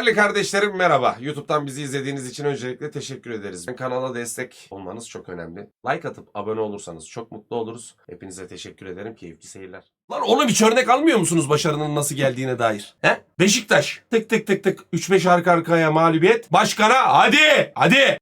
Değerli kardeşlerim merhaba. YouTube'dan bizi izlediğiniz için öncelikle teşekkür ederiz. Kanala destek olmanız çok önemli. Like atıp abone olursanız çok mutlu oluruz. Hepinize teşekkür ederim. Keyifli seyirler. Lan ona bir örnek almıyor musunuz başarının nasıl geldiğine dair? He? Beşiktaş. Tık tık tık tık. 3-5 arka arkaya mağlubiyet. Başkana hadi hadi.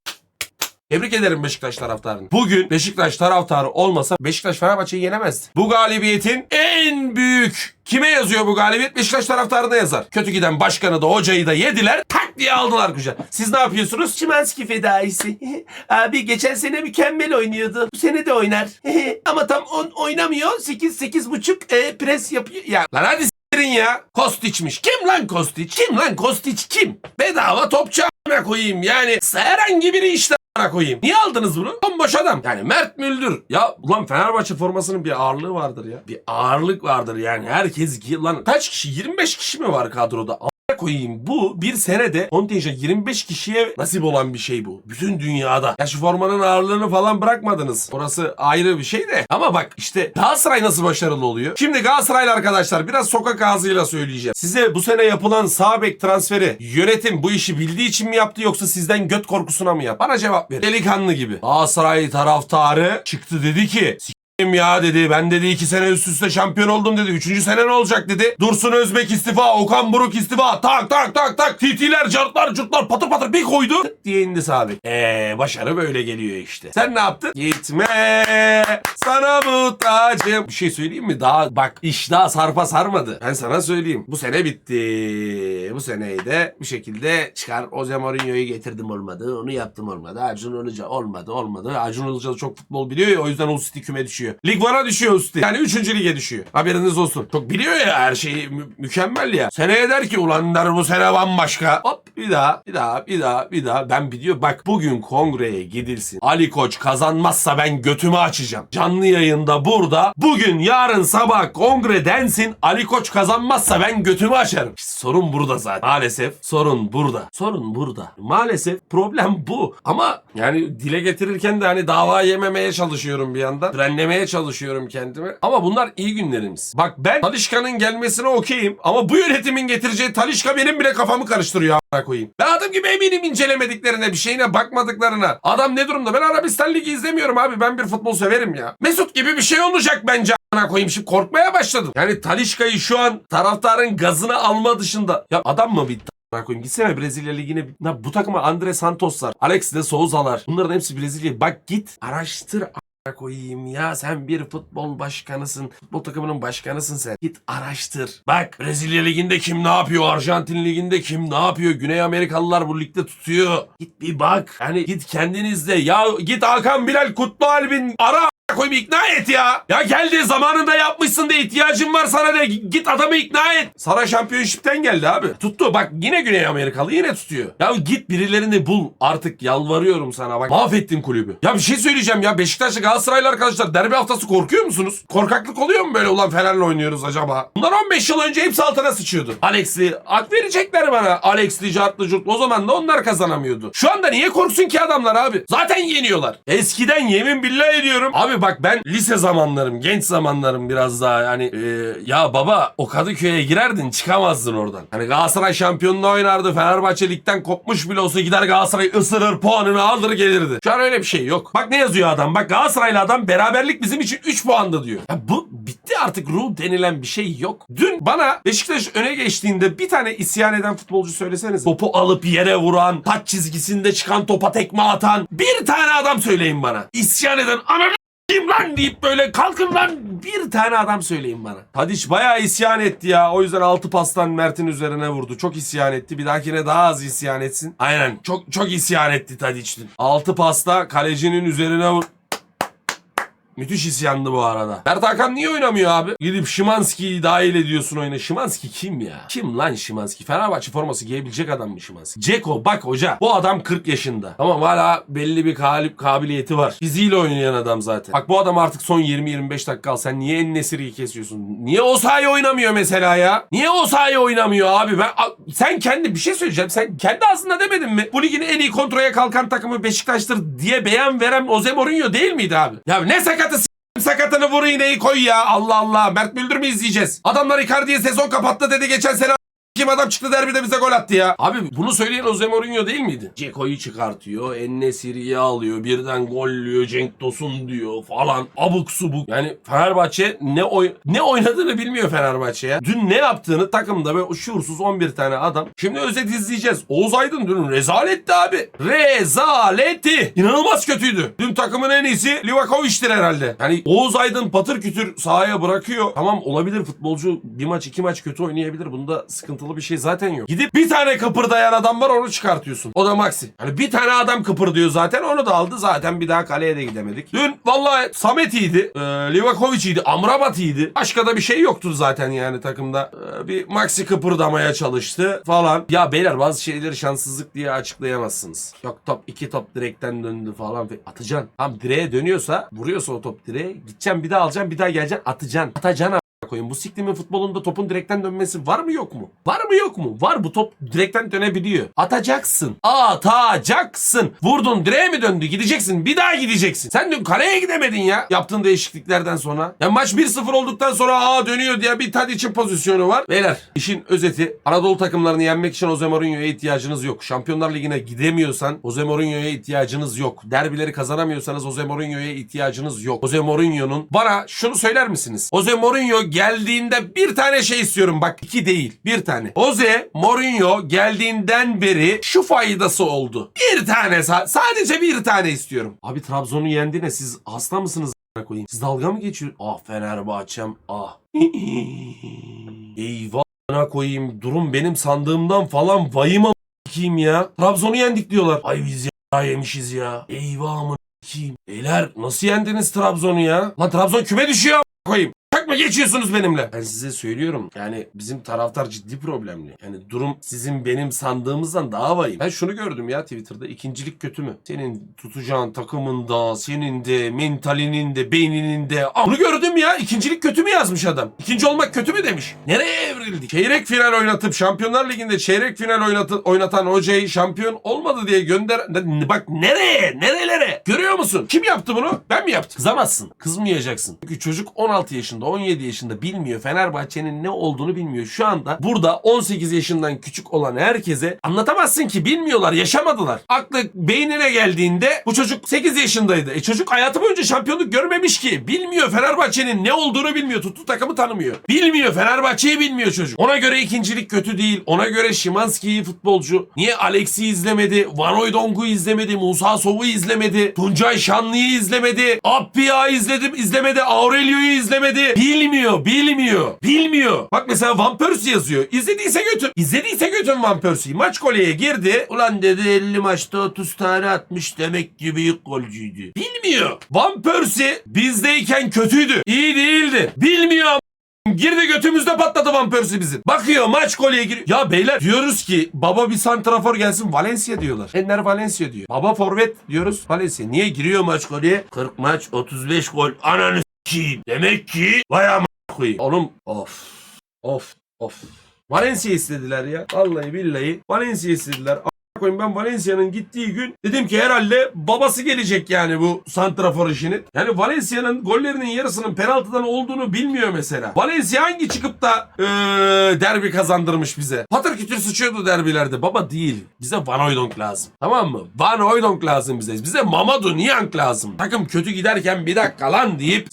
Tebrik ederim Beşiktaş taraftarını. Bugün Beşiktaş taraftarı olmasa Beşiktaş Fenerbahçe'yi yenemezdi. Bu galibiyetin en büyük kime yazıyor bu galibiyet? Beşiktaş taraftarına yazar. Kötü giden başkanı da hocayı da yediler. Tak diye aldılar kucağa. Siz ne yapıyorsunuz? Şimanski fedaisi. Abi geçen sene mükemmel oynuyordu. Bu sene de oynar. Ama tam on oynamıyor. 8 8 buçuk e, pres yapıyor. Ya lan hadi s**erin ya. Kostiç'miş. Kim lan Kostiç? Kim lan Kostiç kim? Bedava topçu koyayım. Yani herhangi biri işte koyayım. Niye aldınız bunu? Bomboş adam. Yani Mert Müldür. Ya ulan Fenerbahçe formasının bir ağırlığı vardır ya. Bir ağırlık vardır yani. Herkes lan kaç kişi? 25 kişi mi var kadroda? Koyayım. Bu bir senede kontenjan 25 kişiye nasip olan bir şey bu. Bütün dünyada. Ya şu formanın ağırlığını falan bırakmadınız. Orası ayrı bir şey de. Ama bak işte Galatasaray nasıl başarılı oluyor? Şimdi Galatasaraylı arkadaşlar biraz sokak ağzıyla söyleyeceğim. Size bu sene yapılan sağ bek transferi yönetim bu işi bildiği için mi yaptı yoksa sizden göt korkusuna mı yaptı? Bana cevap verin. Delikanlı gibi. Galatasaray taraftarı çıktı dedi ki "S**eyim ya dedi. Ben dedi iki sene üst üste şampiyon oldum dedi. Üçüncü sene ne olacak dedi. Dursun Özbek istifa. Okan Buruk istifa. Tak tak tak tak. Titiler, cartlar, curtlar patır patır bir koydu. Tık diye indi sabit. Eee başarı böyle geliyor işte. Sen ne yaptın? Gitme sana muhtacım. Bir şey söyleyeyim mi? Daha bak iş daha sarpa sarmadı. Ben sana söyleyeyim. Bu sene bitti. Bu seneyi de bir şekilde çıkar. Jose Mourinho'yu getirdim olmadı. Onu yaptım olmadı. Acun Ilıcalı olmadı olmadı. Acun Ilıcalı çok futbol biliyor ya o yüzden o City küme düşüyor. Lig 1'a düşüyor City. Yani 3. lige düşüyor. Haberiniz olsun. Çok biliyor ya her şeyi mü- mükemmel ya. Seneye der ki ulan der bu sene bambaşka. Hop bir daha bir daha bir daha bir daha. Ben biliyor bak bugün kongreye gidilsin. Ali Koç kazanmazsa ben götümü açacağım. Canlı yayında burada bugün yarın sabah kongre densin. Ali Koç kazanmazsa ben götümü açarım. İşte sorun burada zaten. Maalesef sorun burada. Sorun burada. Maalesef problem bu. Ama yani dile getirirken de hani dava yememeye çalışıyorum bir yandan. Frenlemeye çalışıyorum kendimi. Ama bunlar iyi günlerimiz. Bak ben Talişka'nın gelmesine okeyim. Ama bu yönetimin getireceği Talişka benim bile kafamı karıştırıyor koyayım. Ben adım gibi eminim incelemediklerine, bir şeyine bakmadıklarına. Adam ne durumda? Ben Arabistan Ligi izlemiyorum abi. Ben bir futbol severim ya. Mesut gibi bir şey olacak bence a**ına koyayım. Şimdi korkmaya başladım. Yani Talişka'yı şu an taraftarın gazına alma dışında. Ya adam mı bitti? a**ına koyayım. Gitsene Brezilya Ligi'ne. Ya bu takıma Andre Santos'lar, Alex de Souza'lar. Bunların hepsi Brezilya. Bak git araştır koyayım ya sen bir futbol başkanısın. Futbol takımının başkanısın sen. Git araştır. Bak Brezilya liginde kim ne yapıyor? Arjantin liginde kim ne yapıyor? Güney Amerikalılar bu ligde tutuyor. Git bir bak. Yani git kendinizde. Ya git Hakan Bilal Kutlu Albin ara koyayım ikna et ya. Ya geldi zamanında yapmışsın da ihtiyacın var sana de git adamı ikna et. Sara Championship'ten geldi abi. Tuttu bak yine Güney Amerikalı yine tutuyor. Ya git birilerini bul artık yalvarıyorum sana bak. Mahvettin kulübü. Ya bir şey söyleyeceğim ya Beşiktaş'la Galatasaraylı arkadaşlar derbi haftası korkuyor musunuz? Korkaklık oluyor mu böyle ulan Fener'le oynuyoruz acaba? Bunlar 15 yıl önce hepsi altına sıçıyordu. Alex'li hak verecekler bana. Alex'li, Cartlı, Curtlu o zaman da onlar kazanamıyordu. Şu anda niye korksun ki adamlar abi? Zaten yeniyorlar. Eskiden yemin billah ediyorum. Abi bak ben lise zamanlarım, genç zamanlarım biraz daha yani e, ya baba o Kadıköy'e girerdin çıkamazdın oradan. Hani Galatasaray şampiyonluğu oynardı. Fenerbahçe ligden kopmuş bile olsa gider Galatasaray ısırır puanını alır gelirdi. Şu an öyle bir şey yok. Bak ne yazıyor adam? Bak Galatasaraylı adam beraberlik bizim için 3 puandı diyor. Ya bu bitti artık ruh denilen bir şey yok. Dün bana Beşiktaş öne geçtiğinde bir tane isyan eden futbolcu söyleseniz. Topu alıp yere vuran, taç çizgisinde çıkan topa tekme atan bir tane adam söyleyin bana. İsyan eden ananı kim lan deyip böyle kalkın lan bir tane adam söyleyin bana. Tadiç bayağı isyan etti ya. O yüzden altı pastan Mert'in üzerine vurdu. Çok isyan etti. Bir dahakine daha az isyan etsin. Aynen. Çok çok isyan etti Tadiç. Altı pasta kalecinin üzerine vur. Müthiş isyandı bu arada. Mert Hakan niye oynamıyor abi? Gidip Şimanski'yi dahil ediyorsun oyuna. Şimanski kim ya? Kim lan Şimanski? Fenerbahçe forması giyebilecek adam mı Şimanski? Ceko bak hoca. Bu adam 40 yaşında. Tamam hala belli bir kalip kabiliyeti var. Fiziğiyle oynayan adam zaten. Bak bu adam artık son 20-25 dakika al. Sen niye en nesiriyi kesiyorsun? Niye o sahaya oynamıyor mesela ya? Niye o sahaya oynamıyor abi? Ben sen kendi bir şey söyleyeceğim. Sen kendi ağzında demedin mi? Bu ligin en iyi kontroya kalkan takımı Beşiktaş'tır diye beyan veren Jose Mourinho değil miydi abi? Ya ne sakatı s- sakatını vur iğneyi koy ya. Allah Allah. Mert Müldür mü izleyeceğiz? Adamlar Icardi'ye sezon kapattı dedi geçen sene Kim adam çıktı derbide bize gol attı ya. Abi bunu söyleyen Jose Mourinho değil miydi? Ceko'yu çıkartıyor. Ennesiri'yi alıyor. Birden gollüyor. Cenk Tosun diyor falan. Abuk subuk. Yani Fenerbahçe ne oy ne oynadığını bilmiyor Fenerbahçe ya. Dün ne yaptığını takımda böyle şuursuz 11 tane adam. Şimdi özet izleyeceğiz. Oğuz Aydın dün rezaletti abi. Rezaleti. İnanılmaz kötüydü. Dün takımın en iyisi Livakovic'tir herhalde. Yani Oğuz Aydın patır kütür sahaya bırakıyor. Tamam olabilir futbolcu bir maç iki maç kötü oynayabilir. Bunda sıkıntılı bir şey zaten yok. Gidip bir tane kıpırdayan adam var onu çıkartıyorsun. O da Maxi. Hani bir tane adam kıpırdıyor zaten onu da aldı. Zaten bir daha kaleye de gidemedik. Dün vallahi Samet iyiydi. Ee, Livakovic iyiydi. Amrabat iyiydi. Başka da bir şey yoktu zaten yani takımda. Ee, bir Maxi kıpırdamaya çalıştı falan. Ya beyler bazı şeyleri şanssızlık diye açıklayamazsınız. Yok top iki top direkten döndü falan. Atacaksın. Tam direğe dönüyorsa vuruyorsa o top direğe gideceksin bir daha alacaksın bir daha geleceksin atacaksın. Atacaksın koyun. Bu siklimin futbolunda topun direkten dönmesi var mı yok mu? Var mı yok mu? Var bu top direkten dönebiliyor. Atacaksın. Atacaksın. Vurdun direğe mi döndü? Gideceksin. Bir daha gideceksin. Sen dün kaleye gidemedin ya. Yaptığın değişikliklerden sonra. Ya maç 1-0 olduktan sonra aa dönüyor diye bir Tadic'in pozisyonu var. Beyler işin özeti Anadolu takımlarını yenmek için Jose Mourinho'ya ihtiyacınız yok. Şampiyonlar Ligi'ne gidemiyorsan Jose Mourinho'ya ihtiyacınız yok. Derbileri kazanamıyorsanız Jose Mourinho'ya ihtiyacınız yok. Jose Mourinho'nun bana şunu söyler misiniz? Jose Mourinho geldiğinde bir tane şey istiyorum. Bak iki değil. Bir tane. Jose Mourinho geldiğinden beri şu faydası oldu. Bir tane sa- sadece bir tane istiyorum. Abi Trabzon'u yendi ne? Siz hasta mısınız? koyayım? Siz dalga mı geçiyor? Ah Fenerbahçem ah. Eyvah koyayım. Durum benim sandığımdan falan vayıma kim ya. Trabzon'u yendik diyorlar. Ay biz ya yemişiz ya. Eyvah mı kim? Beyler nasıl yendiniz Trabzon'u ya? Lan Trabzon küme düşüyor koyayım. Mu geçiyorsunuz benimle? Ben size söylüyorum. Yani bizim taraftar ciddi problemli. Yani durum sizin benim sandığımızdan daha vahim. Ben şunu gördüm ya Twitter'da. ikincilik kötü mü? Senin tutacağın takımında, senin de, mentalinin de, beyninin de. Aa, Bunu gördüm ya. İkincilik kötü mü yazmış adam? İkinci olmak kötü mü demiş. Nereye evrildik? Çeyrek final oynatıp Şampiyonlar Ligi'nde çeyrek final oynatı, oynatan hocayı şampiyon olmadı diye gönder... Bak nereye? Nerelere? Görüyor musun? Kim yaptı bunu? Ben mi yaptım? Kızamazsın. Kızmayacaksın. Çünkü çocuk 16 yaşında, 17 yaşında bilmiyor. Fenerbahçe'nin ne olduğunu bilmiyor. Şu anda burada 18 yaşından küçük olan herkese anlatamazsın ki bilmiyorlar, yaşamadılar. Aklı beynine geldiğinde bu çocuk 8 yaşındaydı. E çocuk hayatı boyunca şampiyonluk görmemiş ki. Bilmiyor Fenerbahçe'nin ne olduğunu bilmiyor. Tuttu takımı tanımıyor. Bilmiyor Fenerbahçe'yi bilmiyor çocuk. Ona göre ikincilik kötü değil. Ona göre Şimanski iyi futbolcu. Niye Alex'i izlemedi? Van Hooydonk'u izlemedi? Musa Sov'u izlemedi? Tuncay Şanlı'yı izlemedi? Appia izledim izlemedi? Aurelio'yu izlemedi? Bilmiyor, bilmiyor, bilmiyor. Bak mesela Van Persie yazıyor. İzlediyse götür. İzlediyse götür Van Persie'yi. Maç koleye girdi. Ulan dedi 50 maçta 30 tane atmış demek ki büyük golcüydü. Bilmiyor. Van Persie bizdeyken kötüydü. İyi değildi. Bilmiyor Girdi götümüzde patladı Van Persie bizim. Bakıyor maç kolye giriyor. Ya beyler diyoruz ki baba bir santrafor gelsin Valencia diyorlar. Enner Valencia diyor. Baba forvet diyoruz Valencia. Niye giriyor maç kolye? 40 maç 35 gol. Ananı s**eyim. Demek ki vay ama koyayım. Oğlum of of of. Valencia istediler ya. Vallahi billahi Valencia istediler. Koyayım ben Valencia'nın gittiği gün dedim ki herhalde babası gelecek yani bu santrafor işinin. Yani Valencia'nın gollerinin yarısının penaltıdan olduğunu bilmiyor mesela. Valencia hangi çıkıp da eee, derbi kazandırmış bize? Patır kütür sıçıyordu derbilerde. Baba değil. Bize Van Hooijdonk lazım. Tamam mı? Van Hooijdonk lazım bize. Bize Mamadou Niang lazım. Takım kötü giderken bir dakika lan deyip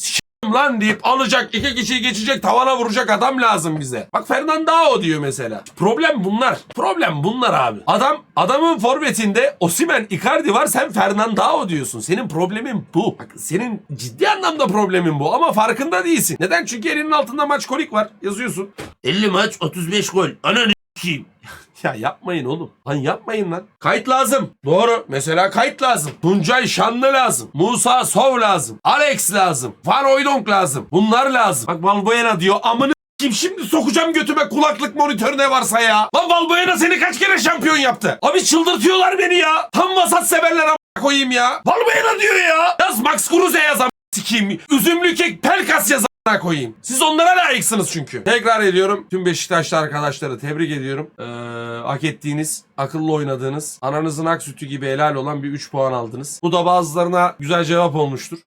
lan deyip alacak iki kişiyi geçecek tavana vuracak adam lazım bize. Bak Fernandao diyor mesela. Problem bunlar. Problem bunlar abi. Adam adamın forvetinde Osimen Icardi var sen Fernandao diyorsun. Senin problemin bu. Bak senin ciddi anlamda problemin bu ama farkında değilsin. Neden? Çünkü elinin altında maç kolik var. Yazıyorsun. 50 maç 35 gol. Ananı kim? Ya yapmayın oğlum. Lan yapmayın lan. Kayıt lazım. Doğru. Mesela kayıt lazım. Tuncay Şanlı lazım. Musa Sov lazım. Alex lazım. Van Hooijdonk lazım. Bunlar lazım. Bak Valbuena diyor. Amını kim şimdi sokacağım götüme kulaklık monitörü ne varsa ya. Lan Valbuena seni kaç kere şampiyon yaptı? Abi çıldırtıyorlar beni ya. Tam vasat severler koyayım ya. Valbuena diyor ya. Yaz Max Kruse yaz sikeyim. Üzümlü kek Pelkas yaz a**ına koyayım. Siz onlara layıksınız çünkü. Tekrar ediyorum. Tüm Beşiktaşlı arkadaşları tebrik ediyorum. Ee, hak ettiğiniz, akıllı oynadığınız, ananızın ak sütü gibi helal olan bir 3 puan aldınız. Bu da bazılarına güzel cevap olmuştur.